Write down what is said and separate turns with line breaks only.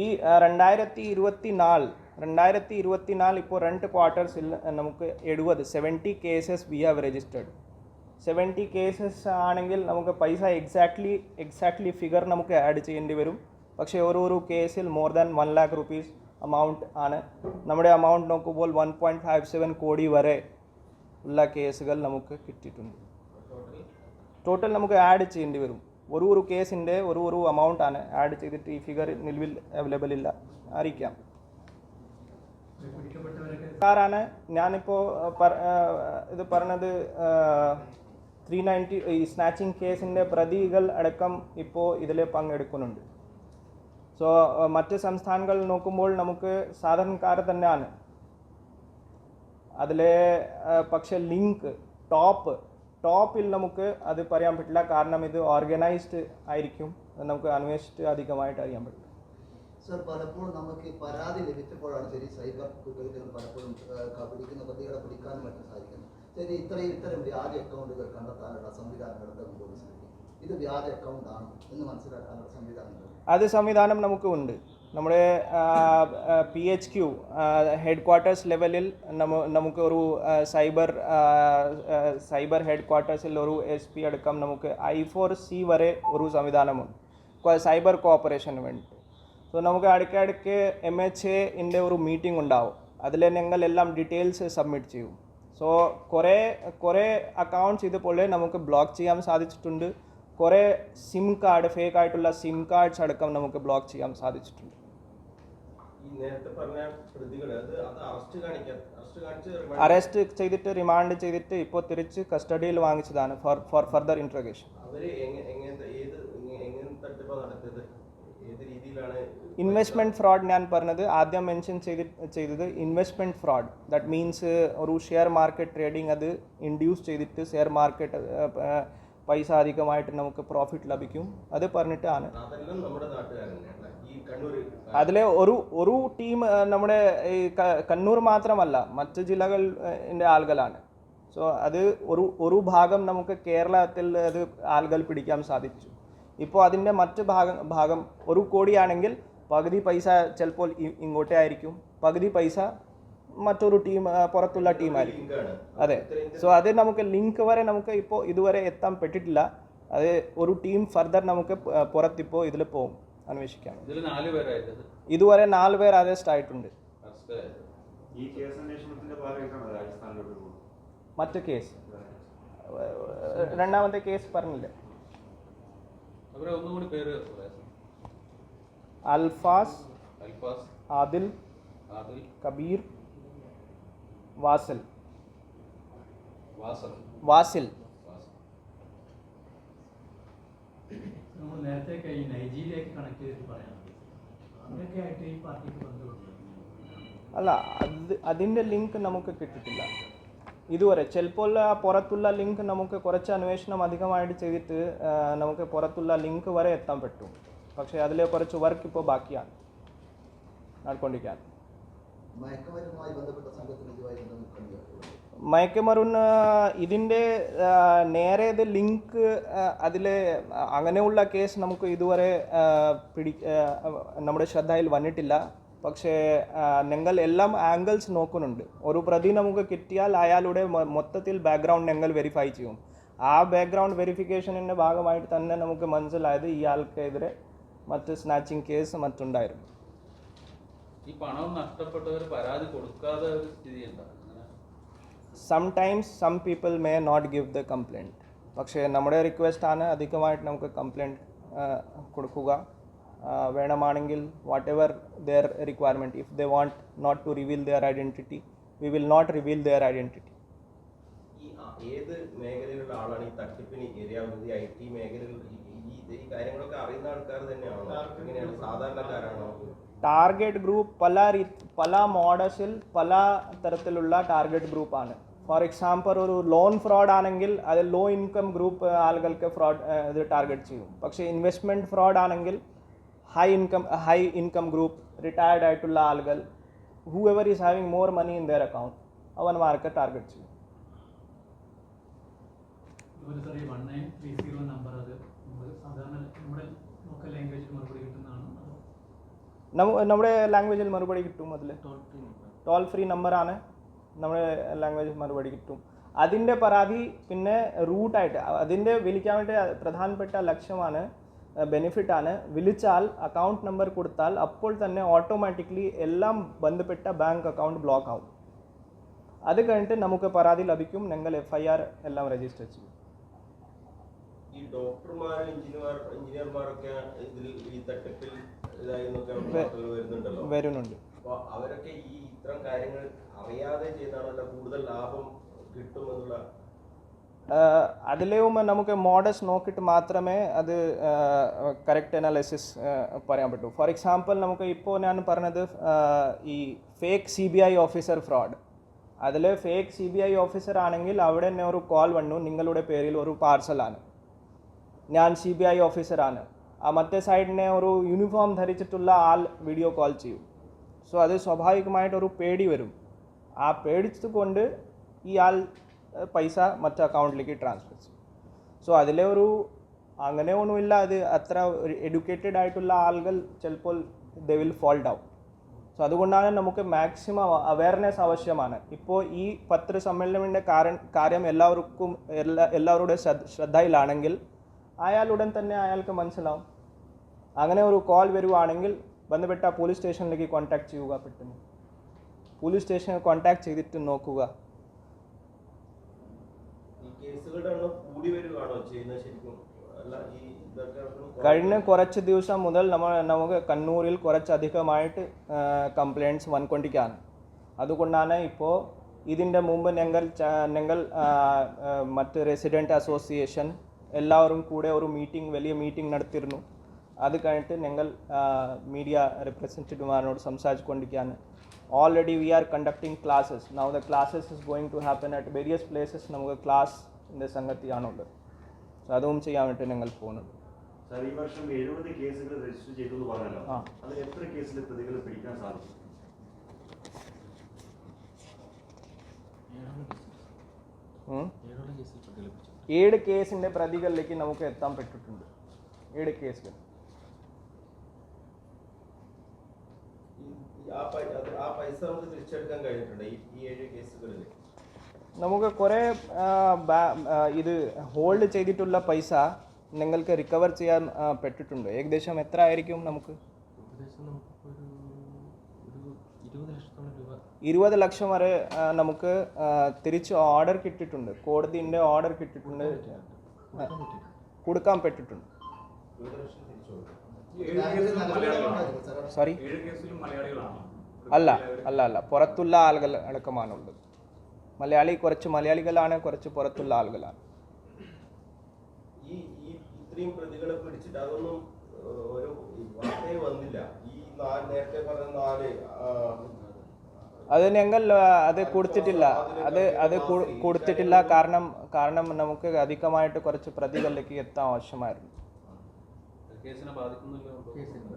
ഈ രണ്ടായിരത്തി ഇരുപത്തി നാല് രണ്ടായിരത്തി ഇരുപത്തി നാല് ഇപ്പോൾ രണ്ട് ക്വാർട്ടേഴ്സിൽ നമുക്ക് എഴുപത് seventy cases we have registered seventy cases ആണെങ്കിൽ നമുക്ക് പൈസ എക്സാക്ട്ലി എക്സാക്ട്ലി ഫിഗർ നമുക്ക് ആഡ് ചെയ്യേണ്ടി വരും. പക്ഷേ ഓരോരോ കേസിൽ more than one lakh rupees amount ആണ്. നമ്മുടെ അമൗണ്ട് നോക്കുമ്പോൾ വൺ പോയിന്റ് ഫൈവ് സെവൻ കോടി വരെ ഉള്ള കേസുകൾ നമുക്ക് കിട്ടിയിട്ടുണ്ട്. ടോട്ടൽ നമുക്ക് ആഡ് ചെയ്യേണ്ടി വരും. ഒരു ഒരു കേസിന്റെ ഒരു ഒരു എമൗണ്ടാണ് ആണ് ആഡ് ചെയ്തിട്ട് ഈ ഫിഗർ നിലവിൽ അവൈലബിൾ ഇല്ല. അറിയിക്കാം സാറാണ് ഞാനിപ്പോൾ ഇത് പറഞ്ഞത് ത്രീ നയന്റി ഈ സ്നാച്ചിങ് കേസിന്റെ പ്രതികൾ അടക്കം ഇപ്പോൾ ഇതിൽ പങ്കെടുക്കുന്നുണ്ട്. സോ മറ്റ് സംസ്ഥാനങ്ങൾ നോക്കുമ്പോൾ നമുക്ക് സാധാരണക്കാർ തന്നെയാണ്. അതിലെ പക്ഷെ ലിങ്ക് ടോപ്പ് ടോപ്പിൽ നമുക്ക് അത് പറയാൻ പറ്റില്ല. കാരണം ഇത് ഓർഗനൈസ്ഡ് ആയിരിക്കും. നമുക്ക് അന്വേഷിച്ചിട്ട് അധികമായിട്ട് അറിയാൻ പറ്റില്ല.
സർ പലപ്പോഴും നമുക്ക് പരാതി ലഭിച്ചപ്പോഴാണ് ശരി സൈബർ കുറ്റകൃത്യങ്ങൾ പലപ്പോഴും പിടിക്കുന്ന പ്രതികളെ പിടിക്കാനും മറ്റും സാധിക്കുന്നത്. ശരി ഇത്രയും ഇത്തരം വ്യാജ അക്കൗണ്ടുകൾ കണ്ടെത്താനുള്ള സംവിധാനങ്ങളുടെ പോലീസിലേക്ക് ഇത് വ്യാജ അക്കൗണ്ട് ആണ് എന്ന് മനസ്സിലാക്കാനുള്ള സംവിധാനങ്ങൾ?
അത് സംവിധാനം നമുക്ക് ഉണ്ട്. നമ്മുടെ P H Q headquarters ലെവലിൽ നമ്മ നമുക്ക് ഒരു സൈബർ സൈബർ ഹെഡ് ക്വാർട്ടേഴ്സിൽ ഒരു എസ് പി അടക്കം നമുക്ക് ഐ ഫോർ സി വരെ ഒരു സംവിധാനമുണ്ട്. സൈബർ കോപ്പറേഷന് വേണ്ടി സോ നമുക്ക് ഇടയ്ക്കിടയ്ക്ക് എം എച്ച് എന്റെ ഒരു മീറ്റിംഗ് ഉണ്ടാവും. അതിൽ ഞങ്ങൾ എല്ലാം ഡീറ്റെയിൽസ് സബ്മിറ്റ് ചെയ്യും. സോ കുറേ കുറേ അക്കൗണ്ട്സ് ഇതുപോലെ നമുക്ക് ബ്ലോക്ക് ചെയ്യാൻ സാധിച്ചിട്ടുണ്ട്. കുറേ സിം കാർഡ് ഫേക്ക് ആയിട്ടുള്ള സിം കാർഡ്സ് അടക്കം നമുക്ക് ബ്ലോക്ക് ചെയ്യാൻ സാധിച്ചിട്ടുണ്ട്
ഈ നേരത്തെ പറഞ്ഞ പ്രതികൾ അത് അത് അറസ്റ്റ്
ചെയ്തിട്ട് റിമാൻഡ് ചെയ്തിട്ട് ഇപ്പോൾ തിരിച്ച് കസ്റ്റഡിയിൽ വാങ്ങിച്ചതാണ് for for further interrogation. Investment fraud ഞാൻ പറഞ്ഞത് ആദ്യം മെൻഷൻ ചെയ്തി ചെയ്തത് ഇൻവെസ്റ്റ്മെന്റ് ഫ്രോഡ് ദാറ്റ് മീൻസ് ഒരു ഷെയർ മാർക്കറ്റ് ട്രേഡിംഗ് അത് ഇൻഡ്യൂസ് ചെയ്തിട്ട് ഷെയർ മാർക്കറ്റ് പൈസ അധികമായിട്ട് നമുക്ക് പ്രോഫിറ്റ് ലഭിക്കും. അത് പറഞ്ഞിട്ടാണ്. അതിലെ ഒരു ഒരു ടീം നമ്മുടെ ഈ കണ്ണൂർ മാത്രമല്ല മറ്റ് ജില്ലകളിന്റെ ആളുകളാണ്. സോ അത് ഒരു ഒരു ഭാഗം നമുക്ക് കേരളത്തിൽ അത് ആളുകൾ പിടിക്കാൻ സാധിച്ചു. ഇപ്പോൾ അതിന്റെ മറ്റ് ഭാഗം ഭാഗം ഒരു കോടിയാണെങ്കിൽ പകുതി പൈസ ചിലപ്പോൾ ഇങ്ങോട്ടേ ആയിരിക്കും. പകുതി പൈസ മറ്റൊരു ടീം പുറത്തുള്ള ടീമായിരിക്കും അതെ. സോ അത് നമുക്ക് ലിങ്ക് വരെ നമുക്ക് ഇപ്പോൾ ഇതുവരെ എത്താൻ പെട്ടിട്ടില്ല. അത് ഒരു ടീം ഫർദർ നമുക്ക് പുറത്തിപ്പോൾ ഇതിൽ പോകും.
പേരായിട്ടത്
ഇതുവരെ നാല് പേർ അറസ്റ്റ് ആയിട്ടുണ്ട്.
മറ്റു
ഈ കേസ്
രണ്ടാമത്തെ കേസ് പറഞ്ഞില്ലേ?
അവരെ ഒന്നുകൂടി പേര് പറയാം
അൽഫാസ് ആദിൽ
ആദിൽ
കബീർ വാസൽ.
വാസൽ.
വാസിൽ.
വാസൻ
കഴിഞ്ഞ് നൈജീരിയക്ക് കണക്ട് ചെയ്തിട്ട് പറയാം അങ്ങനെയൊക്കെ ആയിട്ട് ഈ പാർട്ടിക്ക് ബന്ധമുണ്ട്?
അല്ല അത് അതിന്റെ ലിങ്ക് നമുക്ക് കിട്ടിട്ടില്ല. ഇതുവരെ ചിലപ്പോൾ പുറത്തുള്ള ലിങ്ക് നമുക്ക് കുറച്ച് അന്വേഷണം അധികമായിട്ട് ചെയ്തിട്ട് നമുക്ക് പുറത്തുള്ള ലിങ്ക് വരെ എത്താൻ പറ്റും. പക്ഷെ അതിലെ കുറച്ച് വർക്ക് ഇപ്പോൾ ബാക്കിയാണ്. നടക്കൊണ്ടിരിക്കാൻ
മയക്കുമരുന്നുമായി ബന്ധപ്പെട്ട സംഘത്തിന് ഇതുമായി ബന്ധപ്പെട്ട്
മയക്കുമരുന്ന് ഇതിന്റെ നേരെ ഇത് ലിങ്ക് അതിൽ അങ്ങനെയുള്ള കേസ് നമുക്ക് ഇതുവരെ പിടി നമ്മുടെ ശ്രദ്ധയിൽ വന്നിട്ടില്ല. പക്ഷേ നിങ്ങൾ എല്ലാം ആംഗിൾസ് നോക്കുന്നുണ്ട്. ഒരു പ്രതി നമുക്ക് കിട്ടിയാൽ അയാളുടെ മൊത്തത്തിൽ ബാക്ക്ഗ്രൗണ്ട് ഞങ്ങൾ വെരിഫൈ ചെയ്യും. ആ ബാക്ക്ഗ്രൗണ്ട് വെരിഫിക്കേഷനിന്റെ ഭാഗമായിട്ട് തന്നെ നമുക്ക് മനസ്സിലായത് ഇയാൾക്കെതിരെ മറ്റ് സ്നാച്ചിങ് കേസ് മറ്റുണ്ടായിരുന്നു.
ഈ പണം നഷ്ടപ്പെട്ടവർ പരാതി കൊടുക്കാതെ സ്ഥിതി അങ്ങനെ
sometimes some people may not give the complaint പക്ഷേ നമ്മുടെ റിക്വസ്റ്റ് ആണ് അധികമായിട്ട് നമുക്ക് കംപ്ലൈന്റ് കൊടുക്കുക. വേണമാണെങ്കിൽ whatever their requirement if they want not to reveal their identity we will not reveal their identity
ഈ ഏത് മേഖലയിലുള്ള ആളാണ് ഈ തട്ടിപ്പിന് ഇരയാവുന്നത്? ഈ ഐ ടി മേഖലകളിൽ ഈ കാര്യങ്ങളൊക്കെ അറിയുന്ന ആൾക്കാർ തന്നെയാണോ. എങ്ങനെയാണ്? സാധാരണക്കാരാണോ?
ടാർഗറ്റ് ഗ്രൂപ്പ് പല രീ പല മോഡസിൽ പല തരത്തിലുള്ള ടാർഗറ്റ് ഗ്രൂപ്പാണ് ഫോർ എക്സാമ്പിൾ ഒരു ലോൺ ഫ്രോഡ് ആണെങ്കിൽ അത് ലോ ഇൻകം ഗ്രൂപ്പ് ആളുകൾക്ക് ഫ്രോഡ് ഇത് ടാർഗറ്റ് ചെയ്യും. പക്ഷേ ഇൻവെസ്റ്റ്മെന്റ് ഫ്രോഡ് ആണെങ്കിൽ high income high income group retired ആയിട്ടുള്ള ആളുകൾ whoever is having more money in their account അവന്മാർക്ക് ടാർഗറ്റ് ചെയ്യും.
സാധാരണ നമ്മുടെ ഈ വൺ നയൻ ത്രീ നമ്മുടെ ലാംഗ്വേജിൽ മറുപടി
കിട്ടും അതിൽ. ടോൾ ഫ്രീ നമ്പറാണ് നമ്മുടെ ലാംഗ്വേജിൽ മറുപടി കിട്ടും. അതിന്റെ പരാതി പിന്നെ റൂട്ടായിട്ട് അതിന്റെ വിളിക്കാൻ വേണ്ടി പ്രധാനപ്പെട്ട ലക്ഷ്യമാണ് ബെനിഫിറ്റാണ് വിളിച്ചാൽ അക്കൗണ്ട് നമ്പർ കൊടുത്താൽ അപ്പോൾ തന്നെ ഓട്ടോമാറ്റിക്കലി എല്ലാം ബന്ധപ്പെട്ട ബാങ്ക് അക്കൗണ്ട് ബ്ലോക്ക് ആവും. അത് കഴിഞ്ഞിട്ട് നമുക്ക് പരാതി ലഭിക്കും. ഞങ്ങൾ എഫ് ഐ ആർ എല്ലാം രജിസ്റ്റർ ചെയ്യും.
ഈ ഡോക്ടർമാരും എഞ്ചിനീയർ എഞ്ചിനീയർമാരൊക്കെ ഇതിൽ ഈ തട്ടിപ്പിൽ ഇതായി എന്നൊക്കെ വാർത്തകൾ വരുന്നുണ്ടല്ലോ.
വരുന്നുണ്ട്.
അപ്പൊ അവരൊക്കെ ഈ ഇത്തരം കാര്യങ്ങൾ അറിയാതെ ചെയ്താണല്ലോ കൂടുതൽ ലാഭം കിട്ടുമെന്നുള്ള
അതിലേവും നമുക്ക് മോഡൽസ് നോക്കിയിട്ട് മാത്രമേ അത് കറക്റ്റ് അനാലിസിസ് പറയാൻ പറ്റൂ. ഫോർ എക്സാമ്പിൾ നമുക്ക് ഇപ്പോൾ ഞാൻ പറഞ്ഞത് ഈ fake C B I officer fraud അതിൽ fake C B I officer ആണെങ്കിൽ അവിടെ തന്നെ ഒരു കോൾ വന്നു നിങ്ങളുടെ പേരിൽ ഒരു പാർസലാണ് ഞാൻ സി ബി ഐ ഓഫീസറാണ് ആ മറ്റേ സൈഡിനെ ഒരു യൂണിഫോം ധരിച്ചിട്ടുള്ള ആൾ വീഡിയോ കോൾ ചെയ്യും. സോ അത് സ്വാഭാവികമായിട്ട് ഒരു പേടി വരും. ആ പേടിച്ചുകൊണ്ട് ഈ ആൾ പൈസ മറ്റേ അക്കൗണ്ടിലേക്ക് ട്രാൻസ്ഫർ ചെയ്യും. സോ അതിലെ ഒരു അങ്ങനെ ഒന്നുമില്ല. അത് അത്ര എഡ്യൂക്കേറ്റഡ് ആയിട്ടുള്ള ആളുകൾ ചിലപ്പോൾ they will fall down so അതുകൊണ്ടാണ് നമുക്ക് മാക്സിമം അവയർനെസ് ആവശ്യമാണ്. ഇപ്പോൾ ഈ പത്രസമ്മേളനത്തിന്റെ കാരൻ കാര്യം എല്ലാവർക്കും എല്ലാ എല്ലാവരുടെ ശ്രദ്ധ ശ്രദ്ധയിലാണെങ്കിൽ അയാൾ ഉടൻ തന്നെ അയാൾക്ക് മനസ്സിലാവും. അങ്ങനെ ഒരു കോൾ വരുവാണെങ്കിൽ ബന്ധപ്പെട്ട പോലീസ് സ്റ്റേഷനിലേക്ക് കോൺടാക്ട് ചെയ്യുക പെട്ടെന്ന്. പോലീസ് സ്റ്റേഷനിൽ കോൺടാക്ട് ചെയ്തിട്ട് നോക്കുക. കഴിഞ്ഞ കുറച്ച് ദിവസം മുതൽ നമ്മൾ നമുക്ക് കണ്ണൂരിൽ കുറച്ചധികമായിട്ട് കംപ്ലയിന്റ്സ് വന്നുകൊണ്ടിരിക്കുകയാണ് അതുകൊണ്ടാണ് ഇപ്പോൾ ഇതിന്റെ മുമ്പ് ഞങ്ങൾ ഞങ്ങൾ മറ്റ് റെസിഡന്റ് അസോസിയേഷൻ എല്ലാവരും കൂടെ ഒരു മീറ്റിംഗ് വലിയ മീറ്റിംഗ് നടത്തിയിരുന്നു. അത് കഴിഞ്ഞിട്ട് ഞങ്ങൾ മീഡിയ റെപ്രസെന്റേറ്റീവ്മാരോട് സംസാരിച്ചുകൊണ്ടിരിക്കുകയാണ്. Already we are conducting classes now the classes is going to happen at various places നമുക്ക് ക്ലാസ് ക്ലാസ്സിന്റെ സംഗതിയാണുള്ളത്. സോ അതും ചെയ്യാൻ വേണ്ടി ഞങ്ങൾ പോകുന്നുണ്ട്.
സാർ ഈ വർഷം എഴുപത് കേസുകൾ രജിസ്റ്റർ ചെയ്തു എന്ന് പറഞ്ഞല്ലോ. അതിൽ എത്ര കേസിൽ പ്രതികളെ പിടിക്കാൻ സാധിച്ചു?
ഉം. കേസിൽ പ്രതികളെ പിടിച്ചു. ഏഴ് കേസിന്റെ പ്രതികളിലേക്ക് നമുക്ക് എത്താൻ പറ്റിട്ടുണ്ട് ഏഴ്
കേസിൽ നമുക്ക്
കുറേ ഇത് ഹോൾഡ് ചെയ്തിട്ടുള്ള പൈസ നിങ്ങൾക്ക് റിക്കവർ ചെയ്യാൻ പെട്ടിട്ടുണ്ട് ഏകദേശം എത്ര ആയിരിക്കും നമുക്ക്? ഇരുപത് ലക്ഷം വരെ നമുക്ക് തിരിച്ച് ഓർഡർ കിട്ടിയിട്ടുണ്ട്. കോടതിന്റെ ഓർഡർ കിട്ടിയിട്ടുണ്ട്. കൊടുക്കാൻ
സാർ
സോറി അല്ല അല്ല അല്ല. പുറത്തുള്ള ആളുകൾ അടക്കമാണുള്ളത്. മലയാളി കുറച്ച് മലയാളികളാണ് കുറച്ച് പുറത്തുള്ള ആളുകളാണ്.
ഇത്രയും പ്രതികളെ പിടിച്ചിട്ട് അതൊന്നും വന്നില്ല. ഈ നേരത്തെ പറഞ്ഞ നാല്
അത് ഞങ്ങൾ അത് കൊടുത്തിട്ടില്ല അത് അത് കൊടുത്തിട്ടില്ല കാരണം കാരണം നമുക്ക് അധികമായിട്ട് കുറച്ച് പ്രതികളിലേക്ക് എത്താൻ ആവശ്യമായിരുന്നു.
കേസിനെ ബാധിക്കുന്നില്ല